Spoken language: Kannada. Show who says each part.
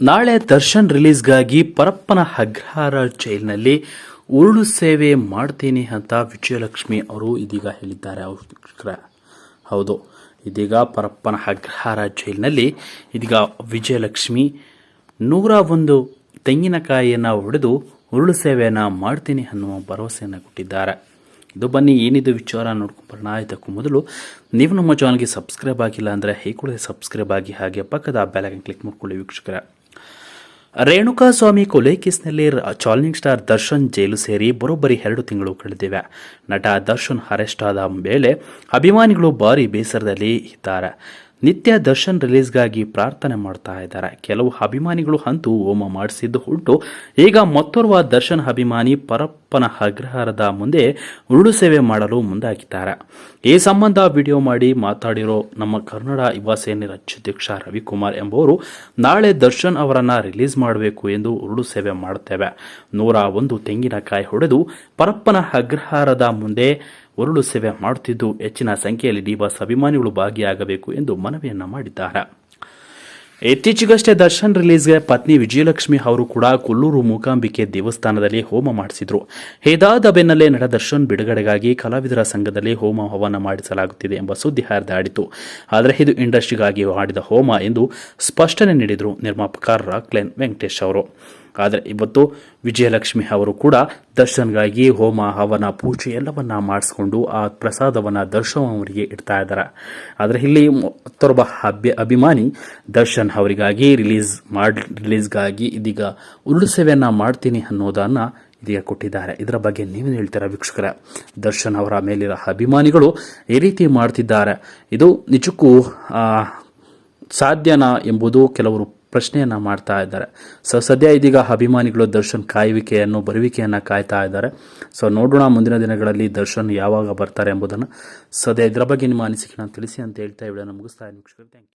Speaker 1: ನಾಳೆ ದರ್ಶನ್ ರಿಲೀಸ್ಗಾಗಿ ಪರಪ್ಪನ ಅಗ್ರಹಾರ ಜೈಲಿನಲ್ಲಿ ಉರುಳು ಸೇವೆ ಮಾಡ್ತೀನಿ ಅಂತ ವಿಜಯಲಕ್ಷ್ಮಿ ಅವರು ಇದೀಗ ಹೇಳಿದ್ದಾರೆ. ಅವರ ಹೌದು, ಇದೀಗ ಪರಪ್ಪನ ಅಗ್ರಹಾರ ಜೈಲಿನಲ್ಲಿ ಇದೀಗ ವಿಜಯಲಕ್ಷ್ಮಿ ನೂರ ಒಂದು ತೆಂಗಿನಕಾಯಿಯನ್ನು ಹೊಡೆದು ಉರುಳು ಸೇವೆಯನ್ನು ಮಾಡ್ತೀನಿ ಅನ್ನುವ ಭರವಸೆಯನ್ನು ಕೊಟ್ಟಿದ್ದಾರೆ. ಇದು ಬನ್ನಿ, ಏನಿದು ವಿಚಾರ ನೋಡ್ಕೊಂಬರೋಣ ಇದಕ್ಕೂ ಮೊದಲು ನೀವು ನಮ್ಮ ಚಾನಲ್ಗೆ ಸಬ್ಸ್ಕ್ರೈಬ್ ಆಗಿಲ್ಲ ಅಂದರೆ ಕೂಡ ಸಬ್ಸ್ಕ್ರೈಬ್ ಆಗಿ ಹಾಗೆ ಪಕ್ಕದ ಬೆಲಗನ್ ಕ್ಲಿಕ್ ಮಾಡ್ಕೊಳ್ಳಿ ವೀಕ್ಷಕರ. ರೇಣುಕಾ ಸ್ವಾಮಿ ಕೊಲೆ ಕೇಸ್ನಲ್ಲಿ ಚಾಲೆಂಜಿಂಗ್ ಸ್ಟಾರ್ ದರ್ಶನ್ ಜೈಲು ಸೇರಿ ಬರೋಬ್ಬರಿ ಎರಡು ತಿಂಗಳು ಕಳೆದಿವೆ. ನಟ ದರ್ಶನ್ ಅರೆಸ್ಟ್ ಆದ ಮೇಲೆ ಅಭಿಮಾನಿಗಳು ಭಾರಿ ಬೇಸರದಲ್ಲಿ ಇದ್ದಾರೆ. ನಿತ್ಯ ದರ್ಶನ್ ರಿಲೀಸ್ಗಾಗಿ ಪ್ರಾರ್ಥನೆ ಮಾಡ್ತಾ ಇದ್ದಾರೆ. ಕೆಲವು ಅಭಿಮಾನಿಗಳು ಅಂತೂ ಹೋಮ ಮಾಡಿಸಿದ್ದು ಉಂಟು. ಈಗ ಮತ್ತೋರ್ವ ದರ್ಶನ್ ಅಭಿಮಾನಿ ಪರಪ್ಪನ ಅಗ್ರಹಾರದ ಮುಂದೆ ಉರುಳು ಸೇವೆ ಮಾಡಲು ಮುಂದಾಗಿದ್ದಾರೆ. ಈ ಸಂಬಂಧ ವಿಡಿಯೋ ಮಾಡಿ ಮಾತಾಡಿರೋ ನಮ್ಮ ಕನ್ನಡ ಯುವ ಸೇನೆ ರಾಜ್ಯಾಧ್ಯಕ್ಷ ರವಿಕುಮಾರ್ ಎಂಬುವರು ನಾಳೆ ದರ್ಶನ್ ಅವರನ್ನ ರಿಲೀಸ್ ಮಾಡಬೇಕು ಎಂದು ಉರುಳು ಸೇವೆ ಮಾಡುತ್ತೇವೆ ನೂರ ಒಂದು ತೆಂಗಿನಕಾಯಿ ಹೊಡೆದು ಪರಪ್ಪನ ಅಗ್ರಹಾರದ ಮುಂದೆ ಉರುಳು ಸೇವೆ ಮಾಡುತ್ತಿದ್ದು ಹೆಚ್ಚಿನ ಸಂಖ್ಯೆಯಲ್ಲಿ ಡಿಬಾಸ್ ಅಭಿಮಾನಿಗಳು ಭಾಗಿಯಾಗಬೇಕು ಎಂದು ಮನವಿಯನ್ನ ಮಾಡಿದ್ದಾರೆ. ಇತ್ತೀಚೆಗಷ್ಟೇ ದರ್ಶನ್ ರಿಲೀಸ್ಗೆ ಪತ್ನಿ ವಿಜಯಲಕ್ಷ್ಮಿ ಅವರು ಕೂಡ ಕೊಲ್ಲೂರು ಮೂಕಾಂಬಿಕೆ ದೇವಸ್ಥಾನದಲ್ಲಿ ಹೋಮ ಮಾಡಿಸಿದ್ರು. ಹೇದಾದ ಬೆನ್ನಲ್ಲೇ ನಟ ದರ್ಶನ್ ಬಿಡುಗಡೆಗಾಗಿ ಕಲಾವಿದರ ಸಂಘದಲ್ಲಿ ಹೋಮ ಹವನ ಮಾಡಿಸಲಾಗುತ್ತಿದೆ ಎಂಬ ಸುದ್ದಿ ಹರಿದಾಡಿತು. ಆದರೆ ಇದು ಇಂಡಸ್ಟ್ರಿಗಾಗಿ ಮಾಡಿದ ಹೋಮ ಎಂದು ಸ್ಪಷ್ಟನೆ ನೀಡಿದರು ನಿರ್ಮಾಪಕ ರಾಕ್ಲೆನ್ ವೆಂಕಟೇಶ್ ಅವರು. ಆದರೆ ಇವತ್ತು ವಿಜಯಲಕ್ಷ್ಮಿ ಅವರು ಕೂಡ ದರ್ಶನ್ಗಾಗಿ ಹೋಮ, ಹವನ, ಪೂಜೆ ಎಲ್ಲವನ್ನ ಮಾಡಿಸ್ಕೊಂಡು ಆ ಪ್ರಸಾದವನ್ನ ದರ್ಶನ್ ಅವರಿಗೆ ಇಡ್ತಾ ಇದ್ದಾರೆ ಆದರೆ ಇಲ್ಲಿ ಮತ್ತೊಬ್ಬ ಅಭ್ಯ ಅಭಿಮಾನಿ ದರ್ಶನ್ ಅವರಿಗಾಗಿ ರಿಲೀಸ್ ಮಾಡಿ, ರಿಲೀಸ್ಗಾಗಿ ಇದೀಗ ಉರುಳು ಸೇವೆಯನ್ನ ಮಾಡ್ತೀನಿ ಅನ್ನೋದನ್ನು ಇದೀಗ ಕೊಟ್ಟಿದ್ದಾರೆ. ಇದರ ಬಗ್ಗೆ ನೀವೇನು ಹೇಳ್ತೀರಾ ವೀಕ್ಷಕರ? ದರ್ಶನ್ ಅವರ ಮೇಲಿರೋ ಅಭಿಮಾನಿಗಳು ಈ ರೀತಿ ಮಾಡ್ತಿದ್ದಾರೆ. ಇದು ನಿಜಕ್ಕೂ ಸಾಧ್ಯನಾ ಎಂಬುದು ಕೆಲವರು ಪ್ರಶ್ನೆಯನ್ನ ಮಾಡ್ತಾ ಇದ್ದಾರೆ. ಸೊ ಸದ್ಯ ಇದೀಗ ಅಭಿಮಾನಿಗಳು ದರ್ಶನ್ ಕಾಯುವಿಕೆಯನ್ನು, ಬರುವಿಕೆಯನ್ನು ಕಾಯ್ತಾ ಇದ್ದಾರೆ. ಸೊ ನೋಡೋಣ ಮುಂದಿನ ದಿನಗಳಲ್ಲಿ ದರ್ಶನ್ ಯಾವಾಗ ಬರ್ತಾರೆ ಎಂಬುದನ್ನು. ಸದ್ಯ ಇದರ ಬಗ್ಗೆ ನಿಮ್ಮ ಅನಿಸಿಕೆನ ತಿಳಿಸಿ ಅಂತ ಹೇಳ್ತಾ ವಿಡಿಯೋನ ಮುಗಿಸ್ತಾ ಇದ್ದೀನಿ. Thank you.